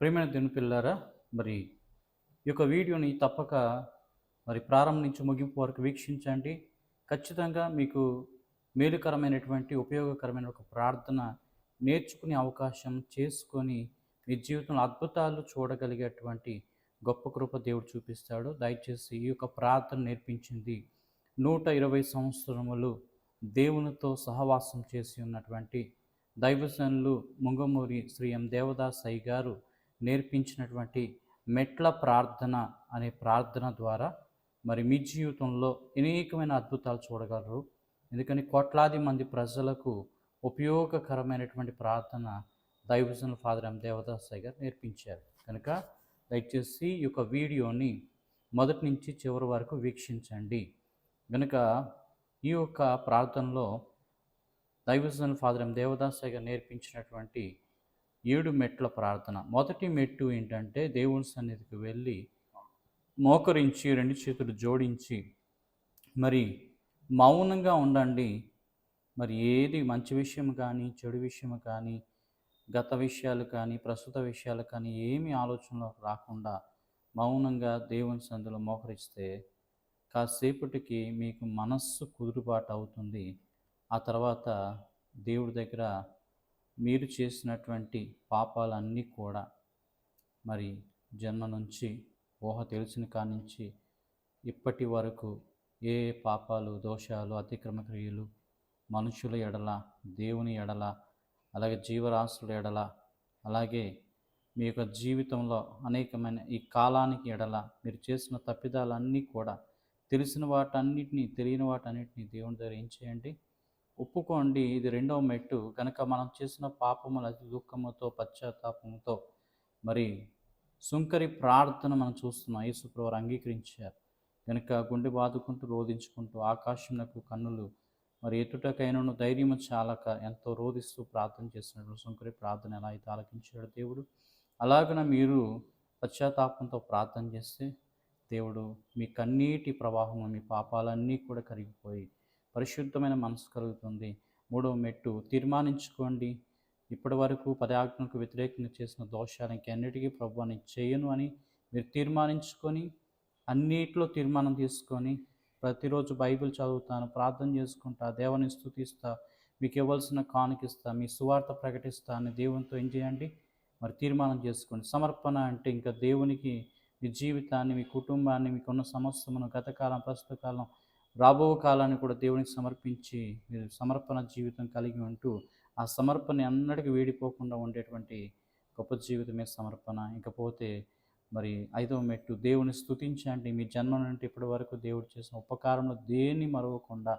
ప్రేమైన దేవుని పిల్లారా మరి ఈ యొక్క వీడియోని తప్పక మరి ప్రారంభం నుంచి ముగింపు వరకు వీక్షించండి. ఖచ్చితంగా మీకు మేలుకరమైనటువంటి ఉపయోగకరమైన ఒక ప్రార్థన నేర్చుకునే అవకాశం చేసుకొని మీ జీవితంలో అద్భుతాలు చూడగలిగేటువంటి గొప్ప కృప దేవుడు చూపిస్తాడు. దయచేసి ఈ యొక్క ప్రార్థన నేర్పించింది నూట ఇరవై సంవత్సరములు దేవునితో సహవాసం చేసి ఉన్నటువంటి దైవజనులు ముంగమూరి శ్రీ ఎం దేవదాస్ అయ్య గారు నేర్పించినటువంటి మెట్ల ప్రార్థన అనే ప్రార్థన ద్వారా మరి మీ జీవితంలో అనేకమైన అద్భుతాలు చూడగలరు. ఎందుకని కోట్లాది మంది ప్రజలకు ఉపయోగకరమైనటువంటి ప్రార్థన దైవజన ఫాదర్ ఎం. దేవదాస్ గారు నేర్పించారు. కనుక దయచేసి ఈ యొక్క వీడియోని మొదటి నుంచి చివరి వరకు వీక్షించండి. కనుక ఈ యొక్క ప్రార్థనలో దైవజన ఫాదర్ ఎం. దేవదాస్ గారు నేర్పించినటువంటి ఏడు మెట్ల ప్రార్థన. మొదటి మెట్టు ఏంటంటే దేవుని సన్నిధికి వెళ్ళి మోకరించి రెండు చేతులు జోడించి మరి మౌనంగా ఉండండి. మరి ఏది మంచి విషయం కానీ చెడు విషయం కానీ గత విషయాలు కానీ ప్రస్తుత విషయాలు కానీ ఏమి ఆలోచనలో రాకుండా మౌనంగా దేవుని సందులో మోకరిస్తే కాసేపటికి మీకు మనస్సు కుదురుబాటు అవుతుంది. ఆ తర్వాత దేవుడి దగ్గర మీరు చేసినటువంటి పాపాలన్నీ కూడా మరి జన్మ నుంచి ఊహ తెలిసిన కానించి ఇప్పటి వరకు ఏ ఏ పాపాలు దోషాలు అతిక్రమ క్రియలు మనుషుల ఎడల దేవుని ఎడల అలాగే జీవరాశుల ఎడల అలాగే మీ యొక్క జీవితంలో అనేకమైన ఈ కాలానికి ఎడల మీరు చేసిన తప్పిదాలన్నీ కూడా తెలిసిన వాటన్నిటినీ తెలియని వాటన్నిటినీ దేవుని దగ్గర ఏం చేయండి? ఒప్పుకోండి ఇది రెండవ మెట్టు. కనుక మనం చేసిన పాపముల అతి దుఃఖముతో పశ్చాత్తాపముతో మరి సుంకరి ప్రార్థన మనం చూస్తున్నాం. యేసుప్రవారు అంగీకరించారు. కనుక గుండె బాదుకుంటూ రోధించుకుంటూ ఆకాశంకు కన్నులు మరి ఎత్తుటకైనను ధైర్యము చాలక ఎంతో రోధిస్తూ ప్రార్థన చేస్తున్నాడు సుంకరి ప్రార్థన ఎలా అయితే ఆలకించాడు దేవుడు. అలాగన మీరు పశ్చాత్తాపంతో ప్రార్థన చేస్తే దేవుడు మీ కన్నీటి ప్రవాహం మీ పాపాలన్నీ కూడా కరిగిపోయి పరిశుద్ధమైన మనసు కలుగుతుంది. మూడవ మెట్టు తీర్మానించుకోండి. ఇప్పటి వరకు పదాజ్ఞకు వ్యతిరేకంగా చేసిన దోషాలు ఇంకెన్నిటికీ ప్రభు అని చేయను అని మీరు తీర్మానించుకొని అన్నిట్లో తీర్మానం తీసుకొని ప్రతిరోజు బైబిల్ చదువుతాను ప్రార్థన చేసుకుంటా దేవుని స్థుతిస్తా మీకు ఇవ్వాల్సిన కానుకిస్తా మీ సువార్త ప్రకటిస్తా అని దేవునితో ఏం చేయండి? మరి తీర్మానం చేసుకోండి. సమర్పణ అంటే ఇంకా దేవునికి మీ జీవితాన్ని మీ కుటుంబాన్ని మీకున్న సమస్తమును గతకాలం ప్రస్తుత కాలం రాబో కాలాన్ని కూడా దేవునికి సమర్పించి మీరు సమర్పణ జీవితం కలిగి ఉంటూ ఆ సమర్పణ అన్నటికీ వేడిపోకుండా ఉండేటువంటి గొప్ప జీవితమే సమర్పణ. ఇకపోతే మరి ఐదవ మెట్టు దేవుని స్థుతించండి మీ జన్మ నుండి ఇప్పటి వరకు దేవుడు చేసిన ఉపకారంలో దేన్ని మరవకుండా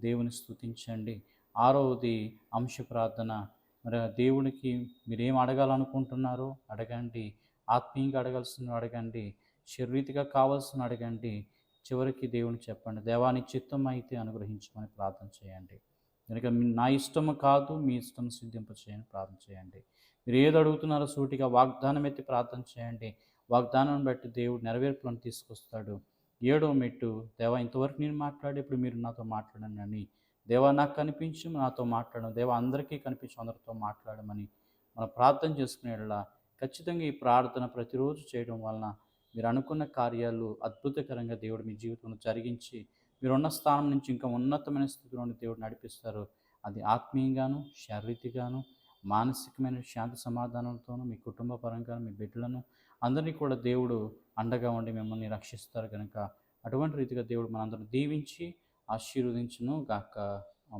దేవుని స్థుతించండి ఆరవది అంశ ప్రార్థన. మరి దేవునికి మీరేం అడగాలనుకుంటున్నారో అడగండి. ఆత్మీయంగా అడగాల్సిన అడగండి. శరీరీతిగా కావాల్సిన అడగండి. చివరికి దేవుని చెప్పండి. దేవాని చిత్తం అయితే అనుగ్రహించమని ప్రార్థన చేయండి. కనుక నా ఇష్టము కాదు మీ ఇష్టం సిద్ధింప చేయని ప్రార్థన చేయండి. మీరు ఏది అడుగుతున్నారో సూటిగా వాగ్దానం ఎత్తి ప్రార్థన చేయండి. వాగ్దానం బట్టి దేవుడు నెరవేర్పులను తీసుకొస్తాడు. ఏడో మెట్టు దేవా ఇంతవరకు నేను మాట్లాడి ఇప్పుడు మీరు నాతో మాట్లాడండి అని దేవా నాకు కనిపించి నాతో మాట్లాడడం దేవా అందరికీ కనిపించి అందరితో మాట్లాడమని మనం ప్రార్థన చేసుకునేలా ఖచ్చితంగా ఈ ప్రార్థన ప్రతిరోజు చేయడం వలన మీరు అనుకున్న కార్యాలు అద్భుతకరంగా దేవుడు మీ జీవితంలో జరిగించి మీరున్న స్థానం నుంచి ఇంకా ఉన్నతమైన స్థితిలోని దేవుడు నడిపిస్తారు. అది ఆత్మీయంగాను శారీరకంగాను మానసికమైన శాంతి సమాధానంతోనూ మీ కుటుంబ పరంగా మీ బిడ్డలను అందరినీ కూడా దేవుడు అండగా ఉండి మిమ్మల్ని రక్షిస్తారు కనుక అటువంటి రీతిగా దేవుడు మనందరం దీవించి ఆశీర్వదించును గాక.